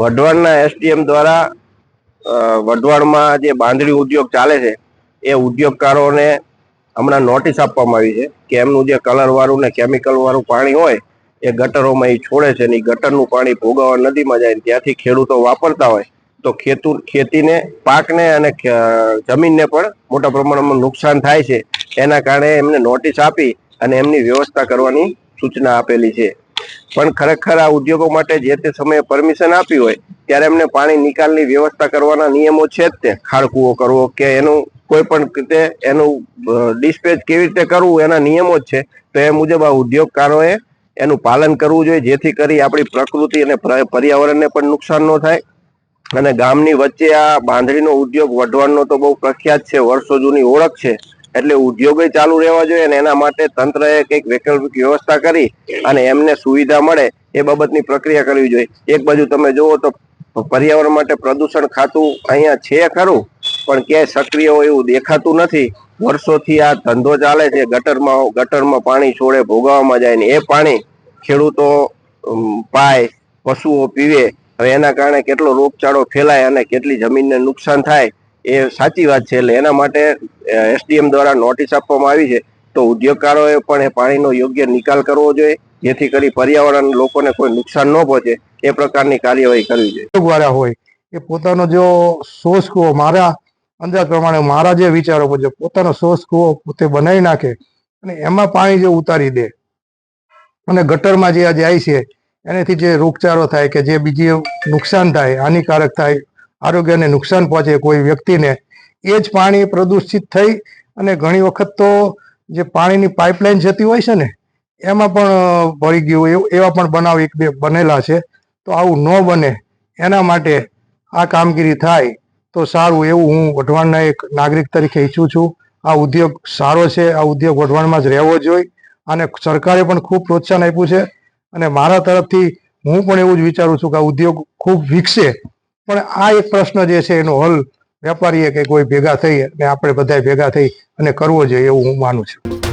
વઢવાણના SDM દ્વારા વઢવાણમાં જે બાંધણી ઉદ્યોગ ચાલે છે, એ ઉદ્યોગકારોને હમણાં નોટિસ આપવામાં આવી છે કે એમનું જે કલરવાળું ને કેમિકલવાળું પાણી હોય, એ ગટરોમાં એ છોડે છે ને ગટરનું પાણી ભોગાવા નદીમાં જાય ત્યાંથી ખેડૂતો વાપરતા હોય, તો ખેતુ, ખેતીને, પાકને અને જમીનને પણ મોટા પ્રમાણમાં નુકસાન થાય છે. એના કારણે એમને નોટિસ આપી અને એમની વ્યવસ્થા કરવાની સૂચના આપેલી છે. પણ ખરેખર આ ઉદ્યોગો માટે જે તે સમયે પરમિશન આપી હોય, ત્યારે એમને પાણી નિકાલની વ્યવસ્થા કરવાના નિયમો છે જ તે. ખાળકુઓ કરવો કે એનું કોઈ પણ રીતે એનું ડિસ્પેચ કેવી રીતે કરવું એના નિયમો જ છે. તો એ મુજબ આ ઉદ્યોગકારોએ એનું પાલન કરવું જોઈએ, જેથી કરી આપણી પ્રકૃતિ અને પર્યાવરણને પણ નુકસાન ન થાય. અને ગામની વચ્ચે આ બાંધણીનો ઉદ્યોગ વઢવાણનો તો બહુ પ્રખ્યાત છે, વર્ષો જૂની ઓળખ છે. એટલે ઉદ્યોગો ચાલુ રહેવા જોઈએ અને એના માટે તંત્રએ કંઈક વૈકલ્પિક વ્યવસ્થા કરી અને એમને સુવિધા મળે એ બાબતની પ્રક્રિયા કરવી જોઈએ. એક બાજુ તમે જુઓ તો પર્યાવરણ માટે પ્રદૂષણ ખાતું અહીંયા છે ખરું, પણ ક્યાંય સક્રિય હોય એવું દેખાતું નથી. વર્ષોથી આ ધંધો ચાલે છે, ગટરમાં ગટરમાં પાણી છોડે, ભોગાવવામાં જાય ને એ પાણી ખેડૂતો પાય, પશુઓ પીવે. હવે એના કારણે કેટલો રોગચાળો ફેલાય અને કેટલી જમીનને નુકસાન થાય એ સાચી વાત છે. એટલે એના માટે એસડીએમ દ્વારા નોટિસ આપવામાં આવી છે તો ઉદ્યોગકારોએ પણ એ પાણીનો યોગ્ય નિકાલ કરવો જોઈએ, જેથી કરી પર્યાવરણ લોકોને કોઈ નુકસાન ન પહોંચે, એ પ્રકારની કાર્યવાહી કરવી જોઈએ. ઉદ્યોગવાળા હોય, એ પોતાનો જો સોર્સ કૂવો, મારા અંદાજ પ્રમાણે, મારા જે વિચારો મુજબ, પોતાનો સોર્સ કૂવો પોતે બનાવી નાખે અને એમાં પાણી જે ઉતારી દે અને ગટરમાં જે આ જાય છે, એનાથી જે રોગચાળો થાય કે જે બીજી નુકસાન થાય, હાનિકારક થાય આરોગ્યને નુકસાન પહોંચે કોઈ વ્યક્તિને, એ જ પાણી પ્રદૂષિત થઈ અને ઘણી વખત તો જે પાણીની પાઇપલાઇન જતી હોય છે ને, એમાં પણ ભરી ગયું હોય એવું- પણ બનાવ એક બે બનેલા છે. તો આવું ન બને, એના માટે આ કામગીરી થાય, તો સારું એવું હું વઢવાણના એક નાગરિક તરીકે ઈચ્છું છું. આ ઉદ્યોગ સારો છે, આ ઉદ્યોગ વઢવાણમાં જ રહેવો જોઈએ અને સરકારે પણ ખૂબ પ્રોત્સાહન આપ્યું છે. અને મારા તરફથી હું પણ એવું જ વિચારું છું કે આ ઉદ્યોગ ખૂબ વિકસે. પણ આ એક પ્રશ્ન જે છે એનો હલ વેપારીએ કે કોઈ ભેગા થઈ અને આપણે બધા ભેગા થઈ અને કરવો જોઈએ એવું હું માનું છું.